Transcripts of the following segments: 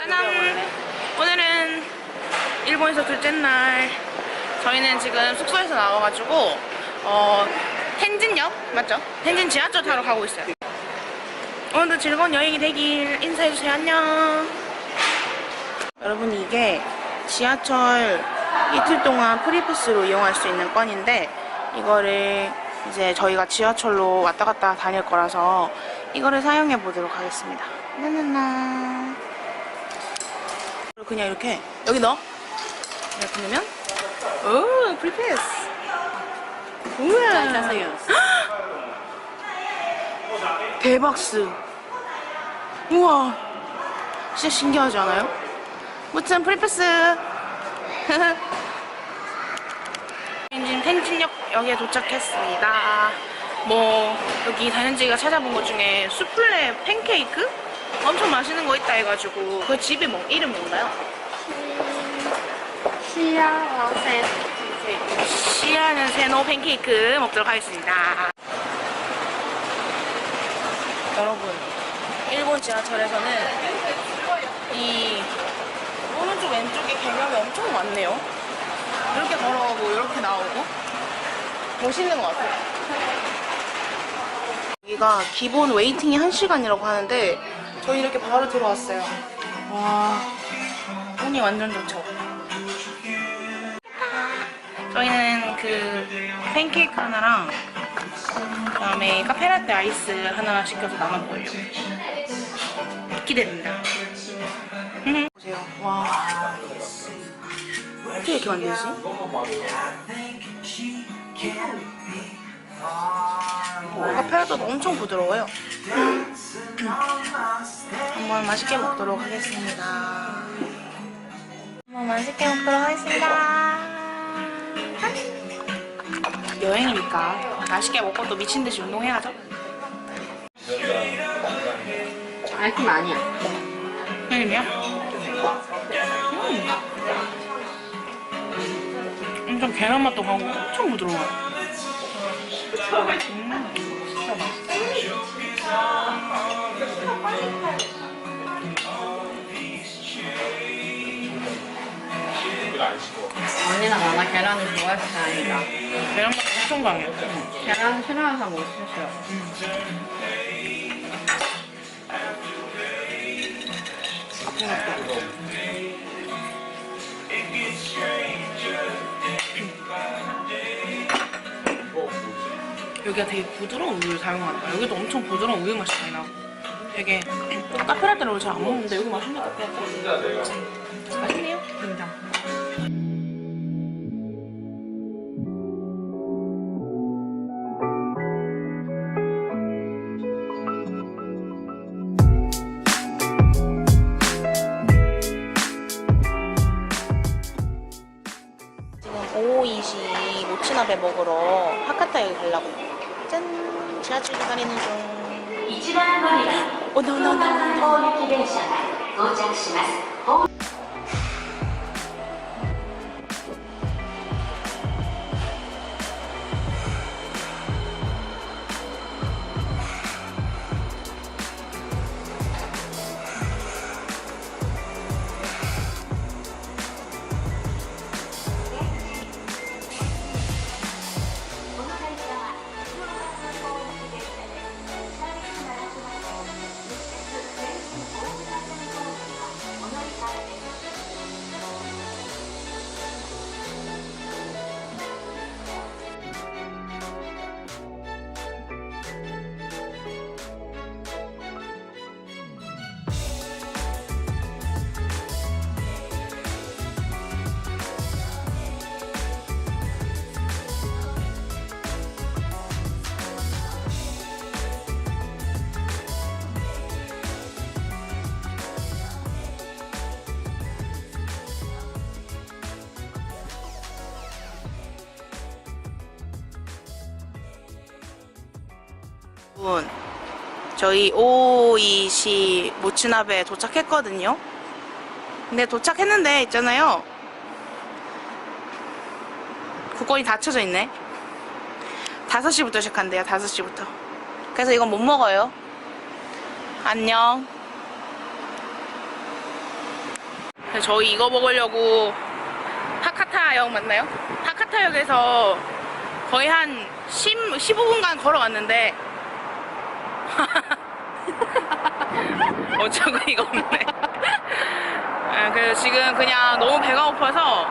짜잔! 오늘은 일본에서 둘째 날. 저희는 지금 숙소에서 나와가지고, 어, 텐진역? 맞죠? 텐진 지하철 타러 가고 있어요. 오늘도 즐거운 여행이 되길 인사해주세요. 안녕. 여러분, 이게 지하철 이틀 동안 프리패스로 이용할 수 있는 건인데, 이거를 이제 저희가 지하철로 왔다 갔다 다닐 거라서 이거를 사용해 보도록 하겠습니다. 나나나. 그냥 이렇게 여기 넣어. 이렇게 넣으면 오 프리패스. 우와. 대박스. 우와. 진짜 신기하지 않아요? 무튼 프리패스. 지금 텐진역역에 도착했습니다. 뭐 여기 다현지가 찾아본 것 중에 수플레 팬케이크 엄청 맛있는 거 있다 해가지고 그 집이 뭐 이름 뭔가요? 시야와세 시아는 세노 팬케이크 먹도록 하겠습니다. 여러분, 일본 지하철에서는 이 오른쪽 왼쪽에 개념이 엄청 많네요. 이렇게 걸어오고 이렇게 나오고 멋있는 것 같아요. 여기가 기본 웨이팅이 1시간이라고 하는데 저희 이렇게 바로 들어왔어요. 와, 운이 완전 좋죠. 저희는 그 팬케이크 하나랑 그 다음에 카페라떼 아이스 하나 시켜서 나눠 먹으려고 기대됩니다. 보세요. 와. 어떻게 이렇게 만들지? 오, 카페라떼도 엄청 부드러워요. 한번 맛있게 먹도록 하겠습니다. 한번 맛있게 먹도록 하겠습니다. 여행이니까 맛있게 먹고 또 미친 듯이 운동해야죠. 알팀 아니야 여행이야? 음. 엄청 계란 맛도 가고 엄청 부드러워. 음, 진짜 맛있어. 언니랑 나나 계란을 좋아해서 다행이다 계란 맛 엄청 강해. 계란 싫어해서 못 드셔. 여기가 되게 부드러운 우유를 사용하는 거야. 여기도 엄청 부드러운 우유 맛이 많이 나고. 되게 카페라떼를 잘안 먹는데 여기 맛있네 카페라떼. 맛있네요. 인정. 오이시 모츠나베 먹으러 하카타에 가려고. 짠! 지하철 기다리는 중. 一番乗り場 오, 노, 노, 노, 노. 大雪電車 여러분, 저희 오이시 모츠나베에 도착했거든요. 근데 도착했는데 있잖아요. 국권이 닫혀져 있네. 5시부터 시작한대요, 5시부터. 그래서 이건 못 먹어요. 안녕. 저희 이거 먹으려고 하카타역 맞나요? 하카타역에서 거의 한 10, 15분간 걸어왔는데 어처구니가 없네. 아, 그래서 지금 그냥 너무 배가 고파서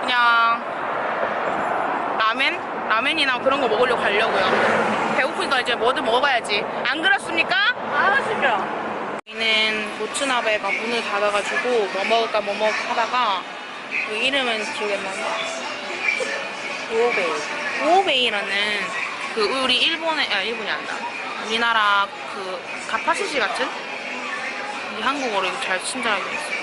그냥 라멘? 라멘이나 그런 거 먹으려고 가려고요. 배고프니까 이제 뭐든 먹어야지. 안 그렇습니까? 아, 싫어. 저희는 모츠나베가 문을 닫아가지고 뭐 먹을까 뭐 먹을까 하다가 그 이름은 기억이 안 나네. 오베이. 오베이라는 그 우리 일본의 아 일본이 아니다. 우리나라 그 가파시시 같은 이 한국어로 이거 잘 친절하게 했어요.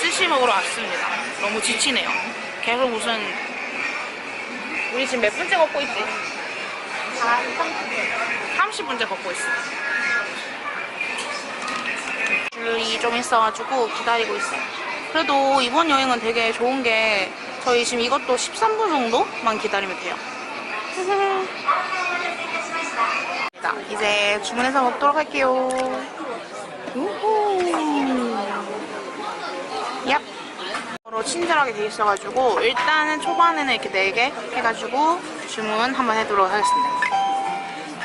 스시 먹으러 왔습니다. 너무 지치네요. 계속 무슨 우리 지금 몇 분째 걷고 있지? 30분째 걷고 있어. 줄이 좀 있어가지고 기다리고 있어요. 그래도 이번 여행은 되게 좋은 게 저희 지금 이것도 13분 정도만 기다리면 돼요. 자, 이제 주문해서 먹도록 할게요. 우후. 얍. 서로 친절하게 돼 있어가지고 일단은 초반에는 이렇게 4개 해가지고 주문 한번 해도록 하겠습니다.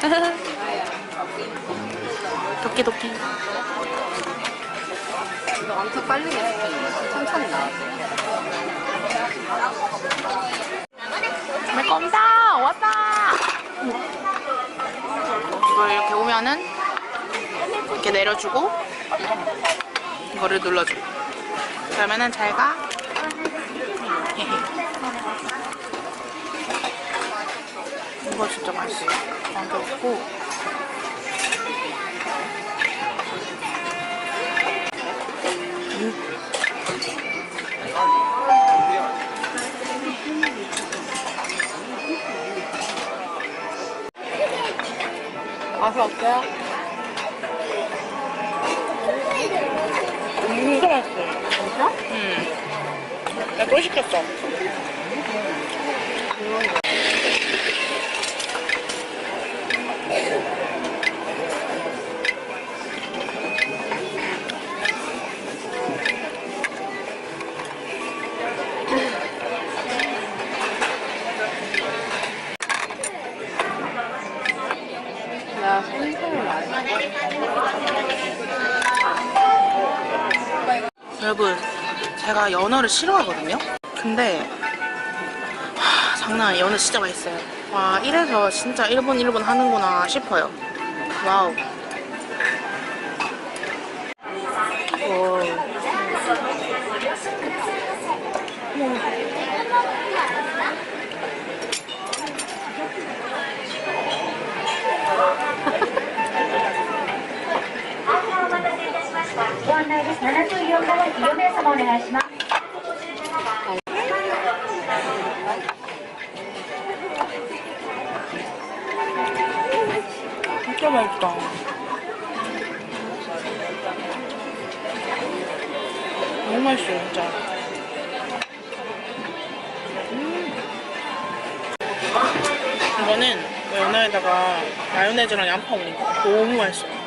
도끼 도끼. 이거 엄청 빨리. 천천히 나왔어. 내 겁니다. 왔다. 이걸 이렇게 오면은 이렇게 내려주고 이거를 눌러줘. 그러면은 잘 가. 이거 진짜 맛있어. 완전 없고. 맛이 어때요? 진짜 맛있어. 진짜? 응. 나 또 시켰어. 제가 연어를 싫어하거든요? 근데, 하, 장난 아니에요. 연어 진짜 맛있어요. 와, 이래서 진짜 일본, 일본 하는구나 싶어요. 와우. 오. 이번엔 진짜 맛있다. 너무 맛있어 진짜. 음. 이거는 뭐 연어에다가 마요네즈랑 양파 올린 거 너무 맛있어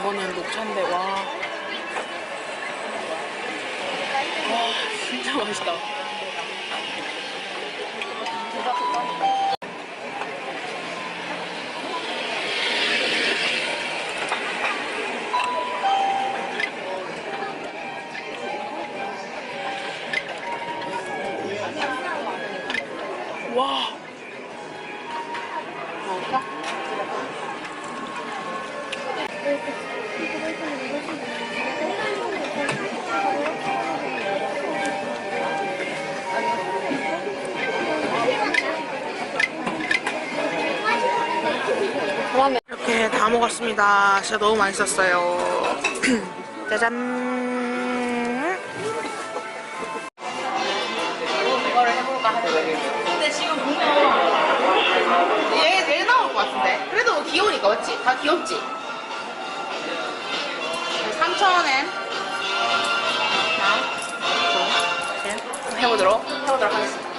이거는 녹차인데, 와. 와, 진짜 맛있다. 와. 맛있어? 이렇게 다 먹었습니다. 진짜 너무 맛있었어요. 짜잔. 근데 지금 보면 얘 제일 나올 것 같은데. 그래도 귀여우니까 맞지? 다 귀엽지? 3,000엔. 하나. 해보도록, 해보도록 하겠습니다.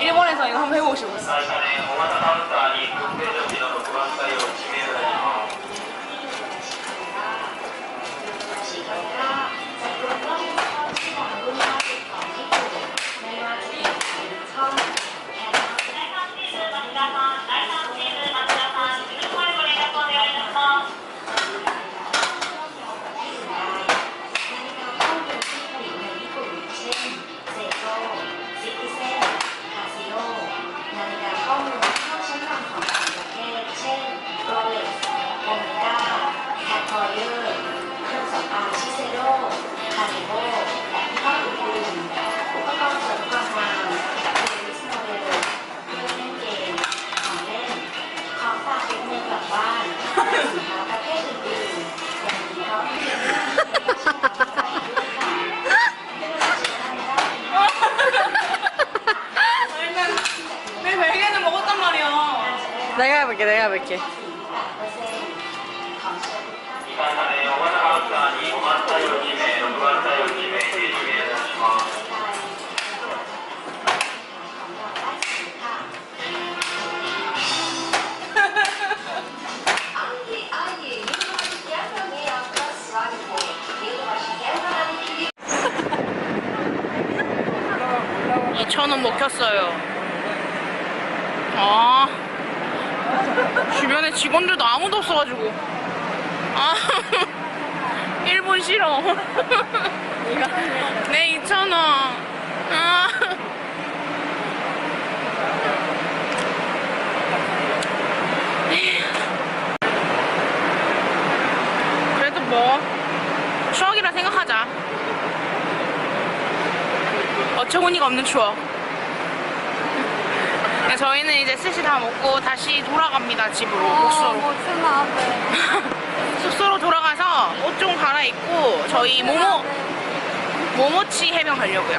일본에서 이거 한번 해보고 싶었어. 最 내가 뵐게. 이천원 먹혔어요. 주변에 직원들도 아무도 없어가지고. 아. 일본 싫어. 네, 2,000원. 아. 그래도 뭐, 추억이라 생각하자. 어처구니가 없는 추억. 네, 저희는 이제 스시 다 먹고 다시 돌아갑니다 집으로 숙소로. 뭐. 숙소로 돌아가서 옷 좀 갈아입고 저희 모모 모모치 해변 가려고요